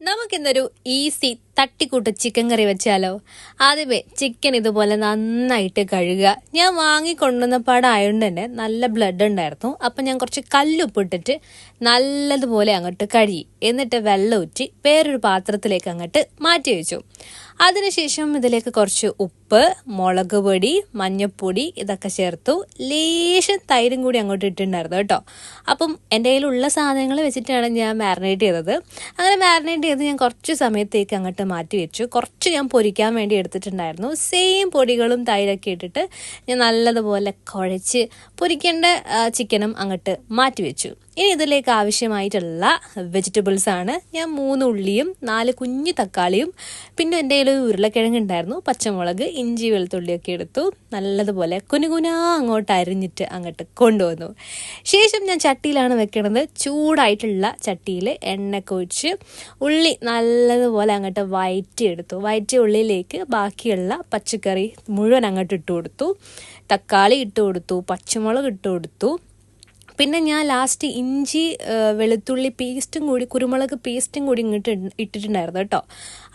നമുക്കിന്നൊരു ഈസി തട്ടിക്കൂട്ട് ചിക്കൻ കറി വെച്ചാലോ? ആദ്യമേ ചിക്കൻ ഇതുപോലെ നന്നായിട്ട് കഴുകുക. ഞാൻ വാങ്ങിക്കൊണ്ടുവന്ന പാടായതുകൊണ്ട് തന്നെ നല്ല ബ്ലഡ് ഉണ്ടായിരുന്നു. അപ്പം ഞാൻ കുറച്ച് കല്ലുപ്പിട്ടിട്ട് നല്ലതുപോലെ അങ്ങോട്ട് കഴുകി. എന്നിട്ട് വെള്ളം ഊറ്റി വേറൊരു പാത്രത്തിലേക്ക് അങ്ങോട്ട് മാറ്റി വെച്ചു. അതിനുശേഷം ഇതിലേക്ക് കുറച്ച് ഉപ്പ് മുളക് പൊടി മഞ്ഞൾപ്പൊടി ഇതൊക്കെ ചേർത്തു. ലേശം തൈരും കൂടി അങ്ങോട്ട് ഇട്ടിട്ടുണ്ടായിരുന്നു കേട്ടോ. അപ്പം എന്റെ കയ്യിലുള്ള സാധനങ്ങൾ വെച്ചിട്ടാണ് ഞാൻ മാരിനേറ്റ് ചെയ്തത്. അങ്ങനെ മാരിനേറ്റ് ചെയ്ത് ഞാൻ കുറച്ച് സമയത്തേക്ക് അങ്ങോട്ട് മാറ്റി വെച്ചു. കുറച്ച് ഞാൻ പൊരിക്കാൻ വേണ്ടി എടുത്തിട്ടുണ്ടായിരുന്നു. സെയിം പൊടികളും തൈരൊക്കെ ഇട്ടിട്ട് ഞാൻ നല്ലതുപോലെ കുഴച്ച് പൊരിക്കേണ്ട ചിക്കനും അങ്ങോട്ട് മാറ്റി വെച്ചു. ഇനി ഇതിലേക്ക് ആവശ്യമായിട്ടുള്ള വെജിറ്റബിൾസ് ആണ്. ഞാൻ മൂന്ന് ഉള്ളിയും നാല് കുഞ്ഞു തക്കാളിയും പിന്നെ എന്റെ കയ്യിൽ ഉരുളക്കിഴങ്ങ് ഉണ്ടായിരുന്നു. പച്ചമുളക് ഇഞ്ചി വെളുത്തുള്ളിയൊക്കെ എടുത്തു. നല്ലതുപോലെ കുനുകുനാ അങ്ങോട്ട് അരിഞ്ഞിട്ട് അങ്ങോട്ട് കൊണ്ടുവന്നു. ശേഷം ഞാൻ ചട്ടിയിലാണ് വെക്കണത്. ചൂടായിട്ടുള്ള ചട്ടിയിൽ എണ്ണ ഒഴിച്ച് ഉള്ളി നല്ലതുപോലെ അങ്ങോട്ട് വയറ്റിയെടുത്തു. വയറ്റിയ ഉള്ളിലേക്ക് ബാക്കിയുള്ള പച്ചക്കറി മുഴുവൻ അങ്ങോട്ട് ഇട്ട് കൊടുത്തു. തക്കാളി ഇട്ട് കൊടുത്തു പച്ചമുളക് ഇട്ട് കൊടുത്തു. പിന്നെ ഞാൻ ലാസ്റ്റ് ഇഞ്ചി വെളുത്തുള്ളി പേസ്റ്റും കൂടി കുരുമുളക് പേസ്റ്റും കൂടി ഇങ്ങോട്ട് ഇട് ഇട്ടിട്ടുണ്ടായിരുന്നു കേട്ടോ.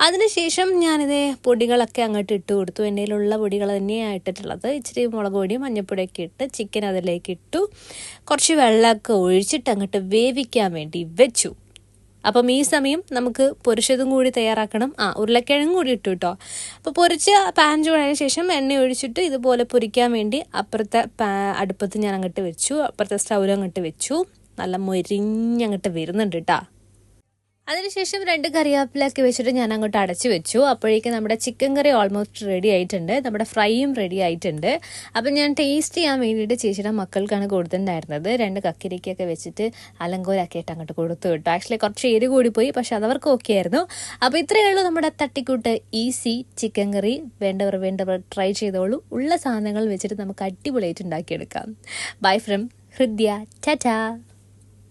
അതിനുശേഷം ഞാനിതേ പൊടികളൊക്കെ അങ്ങോട്ട് ഇട്ട് കൊടുത്തു. എന്റെ കയ്യിലുള്ള പൊടികൾ തന്നെയാണ് ഇട്ടിട്ടുള്ളത്. ഇച്ചിരി മുളക് പൊടി മഞ്ഞൾപ്പൊടിയൊക്കെ ഇട്ട് ചിക്കൻ അതിലേക്ക് ഇട്ടു. കുറച്ച് വെള്ളമൊക്കെ ഒഴിച്ചിട്ട് അങ്ങോട്ട് വേവിക്കാൻ വേണ്ടി വെച്ചു. അപ്പം ഈ സമയം നമുക്ക് പൊരിച്ചതും കൂടി തയ്യാറാക്കണം. ആ ഉരുളക്കിഴങ്ങും കൂടി ഇട്ടു കേട്ടോ അപ്പോൾ പൊരിച്ച് പാൻ ചൂടായതിനു ശേഷം എണ്ണ ഒഴിച്ചിട്ട് ഇതുപോലെ പൊരിക്കാൻ വേണ്ടി അപ്പുറത്തെ അടുപ്പത്ത് ഞാൻ അങ്ങോട്ട് വെച്ചു. അപ്പുറത്തെ സ്റ്റൗലും അങ്ങോട്ട് വെച്ചു. നല്ല മൊരിഞ്ഞങ്ങോട്ട് വരുന്നുണ്ട് കേട്ടോ അതിനുശേഷം രണ്ട് കറിവേപ്പിലൊക്കെ വെച്ചിട്ട് ഞാൻ അങ്ങോട്ട് അടച്ചു വെച്ചു. അപ്പോഴേക്കും നമ്മുടെ ചിക്കൻ കറി ഓൾമോസ്റ്റ് റെഡി ആയിട്ടുണ്ട്. നമ്മുടെ ഫ്രൈയും റെഡി ആയിട്ടുണ്ട്. അപ്പം ഞാൻ ടേസ്റ്റ് ചെയ്യാൻ വേണ്ടിയിട്ട് ചേച്ചിയുടെ മക്കൾക്കാണ് കൊടുത്തിട്ടുണ്ടായിരുന്നത്. രണ്ട് കക്കിരിക്കൊക്കെ വെച്ചിട്ട് അലങ്കോലാക്കിയിട്ട് അങ്ങോട്ട് കൊടുത്തു കേട്ടോ ആക്ച്വലി കുറച്ച് എരി കൂടി പോയി പക്ഷെ അതവർക്ക് ഓക്കെ ആയിരുന്നു. അപ്പോൾ ഇത്രയേ ഉള്ളൂ നമ്മുടെ തട്ടിക്കൂട്ട് ഈസി ചിക്കൻ കറി. വേണ്ടവർ വേണ്ടവർ ട്രൈ ചെയ്തോളൂ. ഉള്ള സാധനങ്ങൾ വെച്ചിട്ട് നമുക്ക് അടിപൊളിയായിട്ട് ഉണ്ടാക്കിയെടുക്കാം. Bye from Hridya. ടാറ്റാ